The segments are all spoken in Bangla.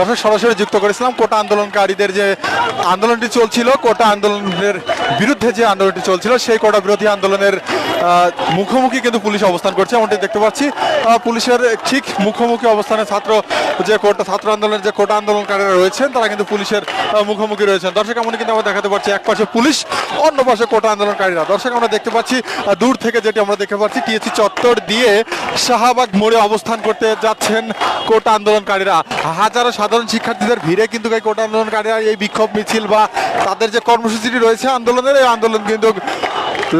দর্শক সরাসরি যুক্ত করেছিলাম কোটা আন্দোলনকারীদের যে আন্দোলনটি চলছিল, কোটা আন্দোলনের বিরুদ্ধে যে আন্দোলনটি চলছিল, সেই কোটা বিরোধী আন্দোলনের মুখোমুখি কিন্তু পুলিশ অবস্থান করছে, এমনটি দেখতে পাচ্ছি। পুলিশের ঠিক মুখোমুখি অবস্থানে ছাত্র যে কোটা, ছাত্র আন্দোলনের যে কোটা আন্দোলনকারীরা রয়েছেন, তারা কিন্তু পুলিশের মুখোমুখি রয়েছেন। দর্শক, এমনটি কিন্তু আমরা দেখাতে পাচ্ছি, এক পাশে পুলিশ, অন্য পাশে কোটা আন্দোলনকারীরা। দর্শক, আমরা দেখতে পাচ্ছি দূর থেকে যেটি আমরা দেখতে পাচ্ছি, টিএসসি চত্বর দিয়ে শাহবাগ মোড়ে অবস্থান করতে যাচ্ছেন কোটা আন্দোলনকারীরা। হাজারো সাধারণ শিক্ষার্থীদের ভিড়ে কিন্তু এই কোটা আন্দোলনকারীরা এই বিক্ষোভ মিছিল বা তাদের যে কর্মসূচিটি রয়েছে আন্দোলনের, এই আন্দোলন কিন্তু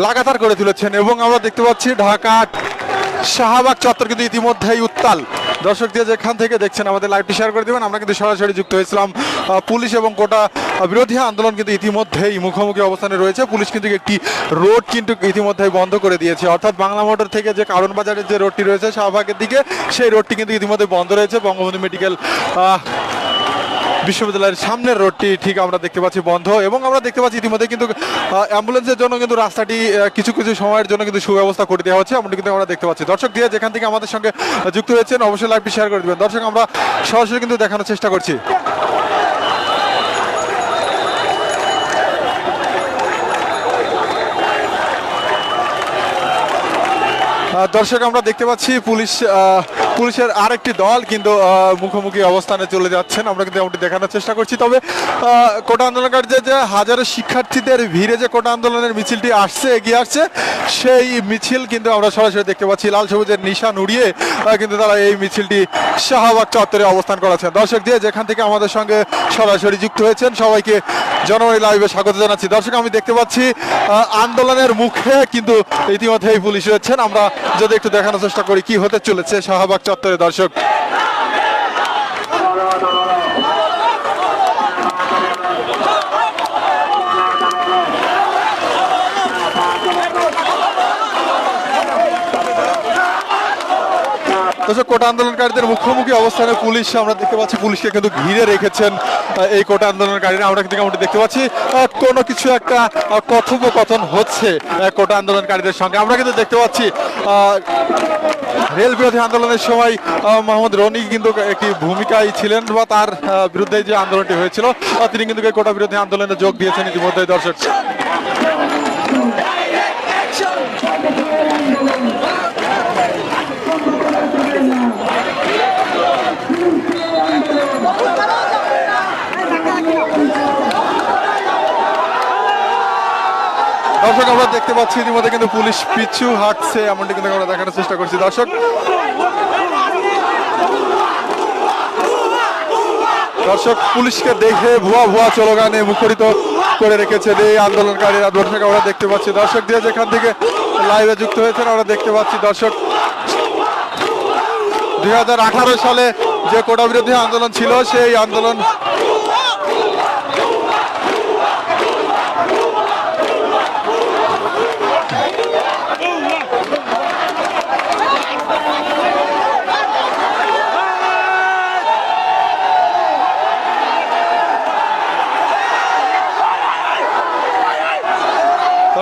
লাগাতার করে তুলেছেন এবং আমরা দেখতে পাচ্ছি ঢাকা শাহবাগ চত্বর কিন্তু ইতিমধ্যেই উত্তাল। দর্শক দিয়ে যেখান থেকে দেখছেন আমাদের লাইভটি শেয়ার করে দেবেন, আমরা কিন্তু সরাসরি যুক্ত হয়েছিলাম পুলিশ এবং কোটা বিরোধী আন্দোলন কিন্তু ইতিমধ্যেই মুখোমুখি অবস্থানে রয়েছে। পুলিশ কিন্তু একটি রোড কিন্তু ইতিমধ্যেই বন্ধ করে দিয়েছে। অর্থাৎ বাংলা মোটর থেকে যে কারণ বাজারের যে রোডটি রয়েছে শাহবাগের দিকে, সেই রোডটি কিন্তু ইতিমধ্যে বন্ধ রয়েছে। বঙ্গবন্ধু মেডিকেল বিশ্ববিদ্যালয়ের সামনের রোডটি ঠিক আমরা দেখতে পাচ্ছি বন্ধ এবং আমরা দেখতে পাচ্ছি ইতিমধ্যে কিন্তু অ্যাম্বুলেন্সের জন্য কিন্তু রাস্তাটি কিছু কিছু সময়ের জন্য কিন্তু সুব্যবস্থা করে দেওয়া হচ্ছে। এমনটি কিন্তু আমরা দেখতে পাচ্ছি। দর্শক দিয়ে যেখান থেকে আমাদের সঙ্গে যুক্ত হয়েছেন অবশ্যই লাইভটি শেয়ার করে দেবেন। দর্শক, আমরা সরাসরি কিন্তু দেখানোর চেষ্টা করছি। দর্শক, আমরা দেখতে পাচ্ছি পুলিশ পুলিশের আরেকটি দল কিন্তু মুখোমুখি অবস্থানে চলে যাচ্ছেন। আমরা কিন্তু এমনটি দেখানোর চেষ্টা করছি। তবে কোটা আন্দোলনকারী যে হাজারো শিক্ষার্থীদের ভিড়ে যে কোটা আন্দোলনের মিছিলটি আসছে, এগিয়ে আসছে, সেই মিছিল কিন্তু আমরা সরাসরি দেখতে পাচ্ছি। লাল সবুজের নিশান উড়িয়ে কিন্তু তারা এই মিছিলটি শাহবাগ চত্বরে অবস্থান করাচ্ছেন দর্শক দিয়ে যেখান থেকে আমাদের সঙ্গে সরাসরি যুক্ত হয়েছেন, সবাইকে জনমণি লাইভে স্বাগত জানাচ্ছি। দর্শক, আমি দেখতে পাচ্ছি আন্দোলনের মুখে কিন্তু ইতিমধ্যেই পুলিশ রয়েছেন। আমরা যদি একটু দেখানোর চেষ্টা করি কি হতে চলেছে শাহবাগ চত্বরে দর্শক? দর্শক কোটা আন্দোলনকারীদের মুখোমুখি অবস্থানে পুলিশ, আমরা দেখতে পাচ্ছি পুলিশকে কিন্তু ঘিরে রেখেছেন এই কোটা আন্দোলনকারীরা। আমরা কিন্তু মোটামুটি দেখতে পাচ্ছি কোনো কিছু একটা কথোপকথন হচ্ছে কোটা আন্দোলনকারীদের সঙ্গে। আমরা কিন্তু দেখতে পাচ্ছি রেল বিরোধী আন্দোলনের সময় মোহাম্মদ রনি কিন্তু একটি ভূমিকায় ছিলেন বা তার বিরুদ্ধে যে আন্দোলনটি হয়েছিল তিনি কিন্তু কোটা বিরোধী আন্দোলনে যোগ দিয়েছেন ইতিমধ্যে দর্শক। দর্শক, আমরা দেখতে পাচ্ছি ইতিমধ্যে কিন্তু পুলিশ পিছু হাঁটছে, এমনটি কিন্তু আমরা দেখানোর চেষ্টা করছি। দর্শক দর্শক, পুলিশকে দেখে ভুয়া ভুয়া চলগানে মুখরিত করে রেখেছে এই আন্দোলনকারীরা। দর্শক, আমরা দেখতে পাচ্ছি, দর্শক দিয়ে যেখান থেকে লাইভে যুক্ত হয়েছেন, আমরা দেখতে পাচ্ছি, দর্শক, দুই হাজার আঠারো সালে যে কোটা বিরোধী আন্দোলন ছিল, সেই আন্দোলন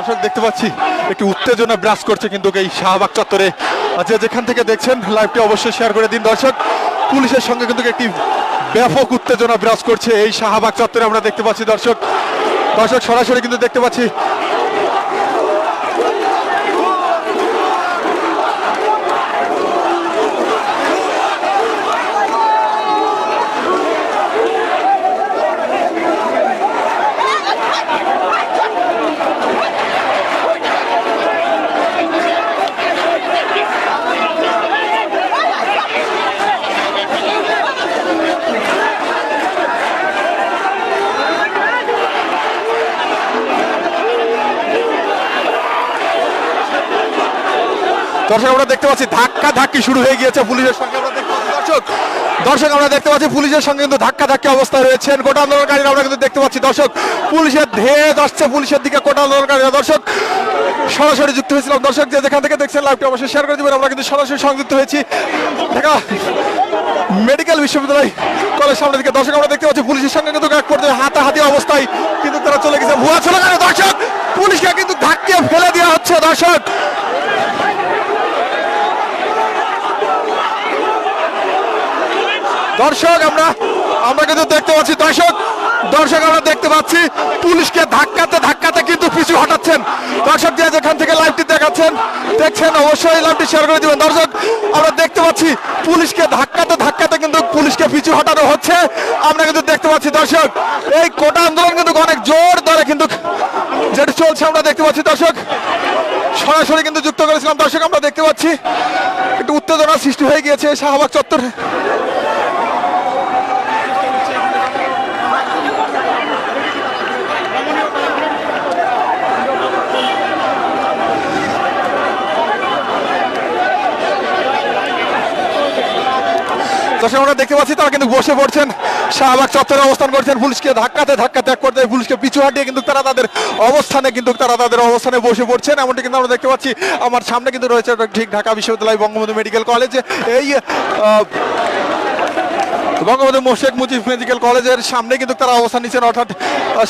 দর্শক দেখতে পাচ্ছি, একটি উত্তেজনা ব্রাস করছে কিন্তু এই শাহবাগ চত্বরে। আজকে যে যেখান থেকে দেখছেন, লাইভটি অবশ্যই শেয়ার করে দিন দর্শক। পুলিশের সঙ্গে কিন্তু একটি ব্যাপক উত্তেজনা ব্রাস করছে এই শাহবাগ চত্বরে আমরা দেখতে পাচ্ছি দর্শক। দর্শক, সরাসরি কিন্তু দেখতে পাচ্ছি দর্শক, আমরা দেখতে পাচ্ছি ধাক্কা ধাক্কি শুরু হয়ে গিয়েছে পুলিশের সঙ্গে। আমরা দেখতে পাচ্ছি দর্শক দর্শক, আমরা দেখতে পাচ্ছি পুলিশের সঙ্গে কিন্তু ধাক্কা ধাক্কি অবস্থায় রয়েছেন কোটা আন্দোলনকারীরা। আমরা কিন্তু দেখতে পাচ্ছি দর্শক, পুলিশের ধেয়ে আসছে পুলিশের দিকে কোটা আন্দোলনকারীরা। দর্শক, সরাসরি যুক্ত হয়েছিলাম। দর্শক, যে যেখান থেকে দেখছেন লাইভটি অবশ্যই শেয়ার করে দিবেন। আমরা কিন্তু সরাসরি সংযুক্ত হয়েছি ঢাকা মেডিকেল বিশ্ববিদ্যালয় কলেজ সামনে দিকে। দর্শক, আমরা দেখতে পাচ্ছি পুলিশের সঙ্গে কিন্তু এক পর্যায়ে হাতাহাতি অবস্থায় কিন্তু তারা চলে গেছে। ভুয়া চলে গেল দর্শক, পুলিশকে কিন্তু ধাক্কিয়ে ফেলে দেওয়া হচ্ছে দর্শক। দর্শক, আমরা আমরা কিন্তু দেখতে পাচ্ছি দর্শক দর্শক আমরা দেখতে পাচ্ছি, পুলিশকে ধাক্কাতে ধাক্কাতে কিন্তু পিছু হটাচ্ছেন। দর্শক যে যেখান থেকে লাইভটি দেখাচ্ছেন, দেখছেন অবশ্যই লাইভটি শেয়ার করে দিবেন। দর্শক, আমরা দেখতে পাচ্ছি পুলিশকে ধাক্কাতে ধাক্কাতে কিন্তু পুলিশকে পিছু হটানো হচ্ছে। আমরা কিন্তু দেখতে পাচ্ছি দর্শক, এই কোটা আন্দোলন কিন্তু অনেক জোর ধরে কিন্তু যেটা চলছে, আমরা দেখতে পাচ্ছি দর্শক। সরাসরি কিন্তু যুক্ত করেছিলাম দর্শক, আমরা দেখতে পাচ্ছি, একটু উত্তেজনা সৃষ্টি হয়ে গিয়েছে শাহবাগ চত্বরে। দর্শক আমরা দেখতে পাচ্ছি তারা কিন্তু বসে পড়ছেন। শাহবাগ চত্বরে অবস্থান করছেন, পুলিশকে ধাক্কাতে ধাক্কাতে এক পর্যায়ে পুলিশকে পিছু হাঁটিয়ে কিন্তু তারা তাদের অবস্থানে কিন্তু তারা তাদের অবস্থানে বসে পড়ছেন। এমনটি কিন্তু আমরা দেখতে পাচ্ছি, আমার সামনে কিন্তু রয়েছে ঠিক ঢাকা বিশ্ববিদ্যালয় বঙ্গবন্ধু মেডিকেল কলেজ। এই বঙ্গবন্ধু মোশেক মুজিব মেডিকেল কলেজের সামনে কিন্তু তারা অবস্থান নিচ্ছেন। অর্থাৎ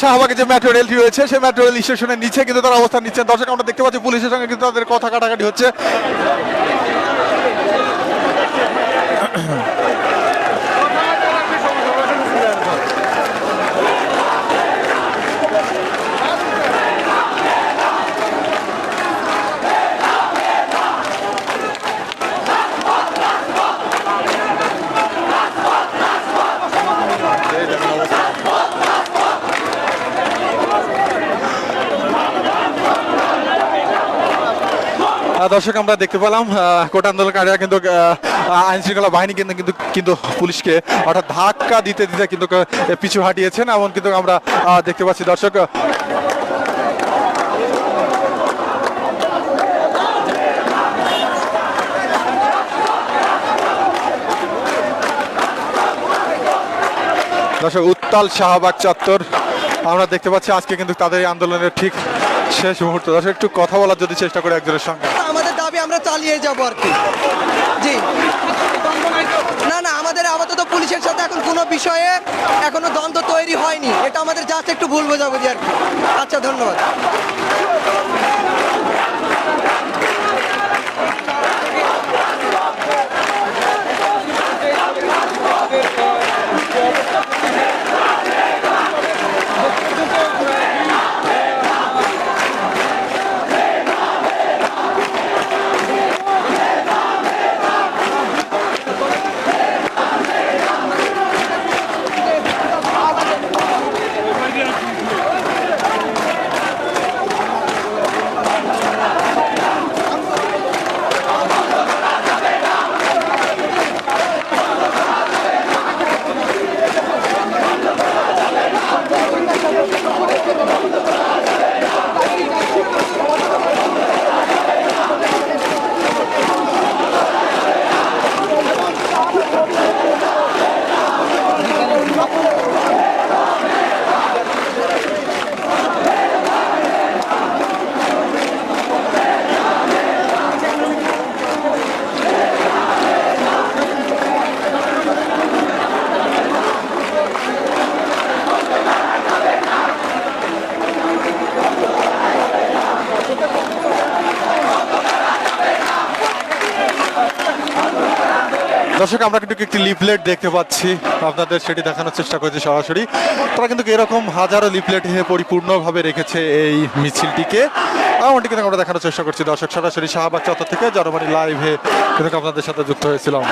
শাহবাগে যে মেট্রো রেলটি রয়েছে, সেই মেট্রো রেল স্টেশনের নিচে কিন্তু তারা অবস্থান নিচ্ছেন। দর্শক, আমরা দেখতে পাচ্ছি পুলিশের সঙ্গে কিন্তু তাদের কথা কাটাকাটি হচ্ছে। দর্শক, আমরা দেখতে পেলাম কোটা আন্দোলনকারীরা কিন্তু আইন শৃঙ্খলা বাহিনী কিন্তু কিন্তু কিন্তু পুলিশকে অর্থাৎ ধাক্কা দিতে দিতে কিন্তু পিছু হাঁটিয়েছেন এমন কিন্তু আমরা দেখতে পাচ্ছি দর্শক দর্শক, উত্তাল শাহবাগ চত্বর, আমরা দেখতে পাচ্ছি আজকে কিন্তু তাদের আন্দোলনের ঠিক শেষ মুহূর্ত। দর্শক, একটু কথা বলার যদি চেষ্টা করে একজনের সঙ্গে। আমরা চালিয়ে যাব আর কি। জি। না না, আমাদের আপাতত পুলিশের সাথে এখন কোনো বিষয়ে এখনও দ্বন্দ্ব তৈরি হয়নি। এটা আমাদের জাস্ট একটু ভুল বোঝাবুঝি আর কি। আচ্ছা ধন্যবাদ। দর্শক, আমরা কিন্তু একটি লিফলেট দেখতে পাচ্ছি। আপনাদের সেটি দেখানোর চেষ্টা করছি সরাসরি। তারা কিন্তু এরকম হাজারো লিফলেট পরিপূর্ণভাবে রেখেছে এই মিছিলটিকে। এমনটি কিন্তু আমরা দেখানোর চেষ্টা করছি। দর্শক, সরাসরি শাহবাগ চত্বর থেকে জনমানি লাইভে কিন্তু আপনাদের সাথে যুক্ত হয়েছিলাম।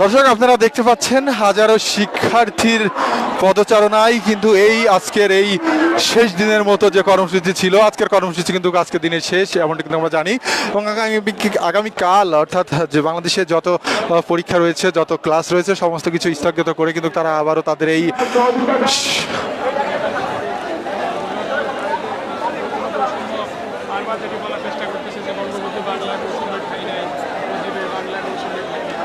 দর্শক, আপনারা দেখতে পাচ্ছেন হাজারো শিক্ষার্থীর পদচারণায় কিন্তু এই আজকের এই শেষ দিনের মতো যে কর্মসূচি ছিল। আজকের কর্মসূচি কিন্তু আজকের দিনের শেষ, এমনটি কিন্তু আমরা জানি। এবং আগামী আগামীকাল অর্থাৎ যে বাংলাদেশে যত পরীক্ষা রয়েছে, যত ক্লাস রয়েছে, সমস্ত কিছু স্থগিত করে কিন্তু তারা আবারও তাদের এই চেষ্টা করতেছে যে বঙ্গবন্ধু বাংলার রসুলের ঠাই নাই বাংলার রসুলের ঠাই নাই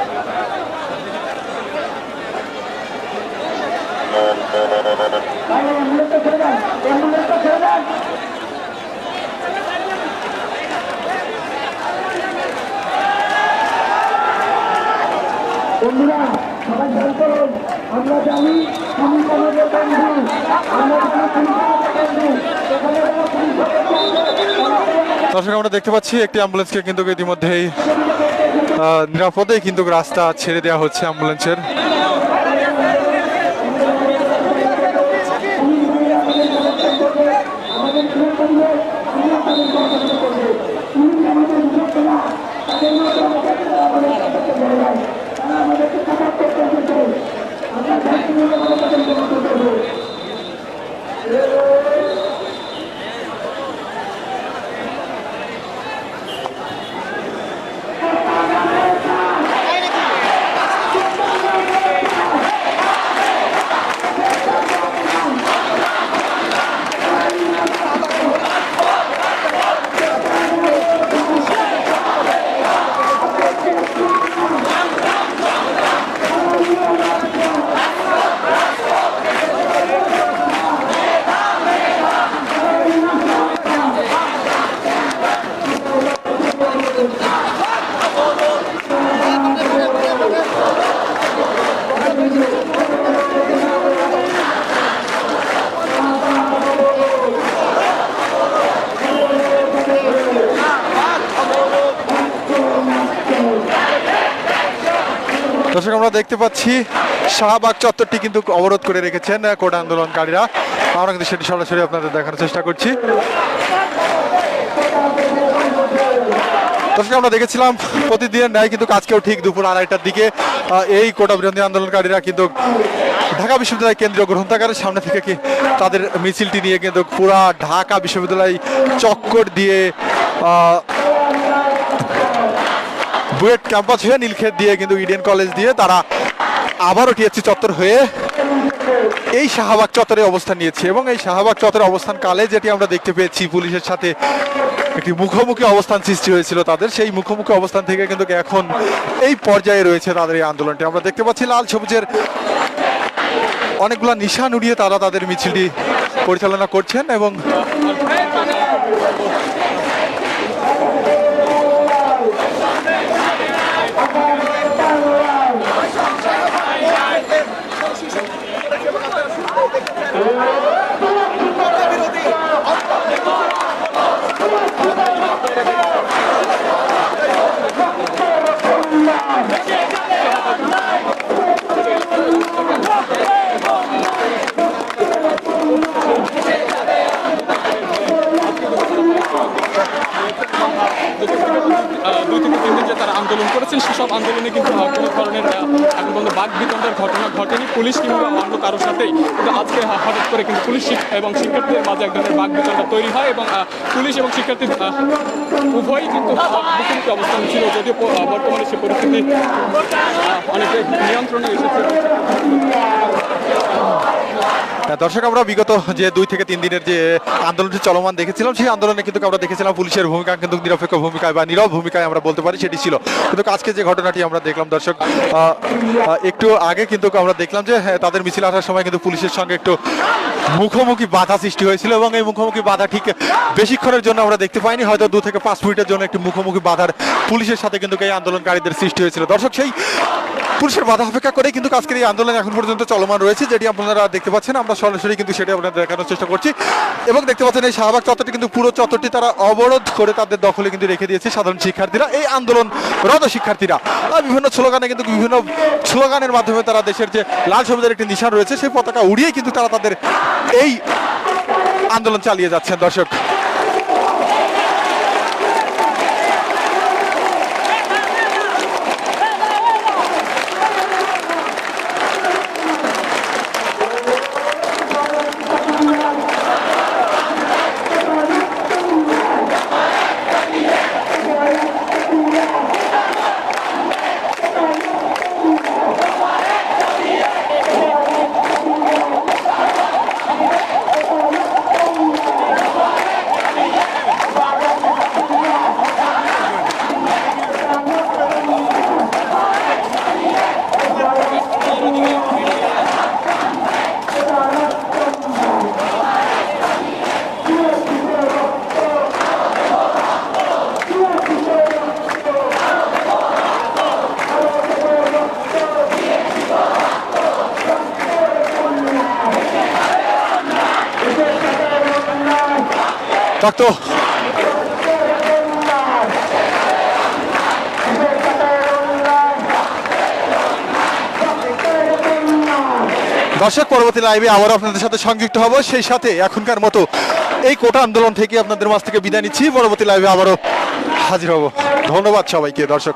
বন্ধুরা সবাই। আমরা জানি সদস্য দর্শক আমরা দেখতে পাচ্ছি একটি অ্যাম্বুলেন্সকে কিন্তু ইতিমধ্যেই আহ, নিরাপদে কিন্তু রাস্তা ছেড়ে দেওয়া হচ্ছে অ্যাম্বুলেন্সের দর্শক আমরা দেখতে পাচ্ছি। শাহবাগ চত্বরটি কিন্তু অবরোধ করে রেখেছেন কোটা আন্দোলনকারীরা। আমরা কিন্তু সেটি সরাসরি আপনাদের দেখানোর চেষ্টা করছি। দর্শক, আমরা দেখেছিলাম, প্রতিদিনের ন্যায় কিন্তু আজকেও ঠিক দুপুর আড়াইটার দিকে এই কোটা বিরোধী আন্দোলনকারীরা কিন্তু ঢাকা বিশ্ববিদ্যালয় কেন্দ্রীয় গ্রন্থাগারের সামনে থেকে কি তাদের মিছিলটি নিয়ে কিন্তু পুরা ঢাকা বিশ্ববিদ্যালয় চক্কর দিয়ে বুয়েট ক্যাম্পাস হয়ে নীলক্ষেত দিয়ে কিন্তু ইডেন কলেজ দিয়ে তারা আবারও টিএসসি চত্বর হয়ে এই শাহবাগ চত্বরে অবস্থান নিয়েছে এবং এই শাহবাগ চত্বরে অবস্থান কালে যেটি আমরা দেখতে পেয়েছি, পুলিশের সাথে একটি মুখোমুখি অবস্থান সৃষ্টি হয়েছিল তাদের। সেই মুখোমুখি অবস্থান থেকে কিন্তু এখন এই পর্যায়ে রয়েছে তাদের এই আন্দোলনটি। আমরা দেখতে পাচ্ছি লাল সবুজের অনেকগুলো নিশান উড়িয়ে তারা তাদের মিছিলটি পরিচালনা করছেন এবং দুই থেকে তারা আন্দোলন করেছেন, সেসব আন্দোলনে কিন্তু কোনো ধরনের এখন পর্যন্ত বাক বিতণ্ডার ঘটনা ঘটেনি। পুলিশ কিংবা কারোর সাথেই। কিন্তু আজকে হঠাৎ করে কিন্তু পুলিশ এবং শিক্ষার্থীদের মাঝে এক ধরনের বাঘ তৈরি হয় এবং পুলিশ এবং শিক্ষার্থী উভয়ই কিন্তু মুখোমুখি অবস্থান ছিল। যদিও বর্তমানে সে পরিস্থিতি অনেকে নিয়ন্ত্রণে এসেছে। দর্শক আমরা বিগত যে দুই থেকে তিন দিনের যে আন্দোলনটি চলমান দেখেছিলাম সেই আন্দোলনে কিন্তু আমরা দেখেছিলাম পুলিশের ভূমিকা কিন্তু নিরপেক্ষ ভূমিকায় বা নীরব ভূমিকায় আমরা বলতে পারি সেটি ছিল। কিন্তু আজকে যে ঘটনাটি আমরা দেখলাম দর্শক একটু আগে কিন্তু আমরা দেখলাম যে হ্যাঁ, তাদের মিছিল আসার সময় কিন্তু পুলিশের সঙ্গে একটু মুখোমুখি বাধা সৃষ্টি হয়েছিল এবং এই মুখোমুখি বাধা ঠিক বেশিক্ষণের জন্য আমরা দেখতে পাইনি হয়তো দু থেকে পাঁচ মিনিটের জন্য একটি মুখোমুখি বাধার পুলিশের সাথে কিন্তু এই আন্দোলনকারীদের সৃষ্টি হয়েছিল। দর্শক সেই পুলিশের বাধা অপেক্ষা করে কিন্তু আজকের এই আন্দোলন এখন পর্যন্ত চলমান রয়েছে, যেটি আপনারা দেখতে পাচ্ছেন। আমরা সরাসরি কিন্তু সেটি আপনাদের দেখানোর চেষ্টা করছি। এবং দেখতে পাচ্ছেন এই শাহবাগ চত্বরটি কিন্তু পুরো চত্বরটি তারা অবরোধ করে তাদের দখলে কিন্তু রেখে দিয়েছে সাধারণ শিক্ষার্থীরা, এই আন্দোলন রত শিক্ষার্থীরা। বিভিন্ন স্লোগানে কিন্তু বিভিন্ন স্লোগানের মাধ্যমে তারা দেশের যে লাল সবুজের একটি নিশান রয়েছে, সেই পতাকা উড়িয়ে কিন্তু তারা তাদের এই আন্দোলন চালিয়ে যাচ্ছেন, দর্শক। রক্ত দর্শক, পরবর্তী লাইভে আবার আপনাদের সাথে সংযুক্ত হব। সেই সাথে এখনকার মতো এই কোটা আন্দোলন থেকে আপনাদের মাছ থেকে বিদায় নিচ্ছি। পরবর্তী লাইভে আবারও হাজির হব। ধন্যবাদ সবাইকে, দর্শক।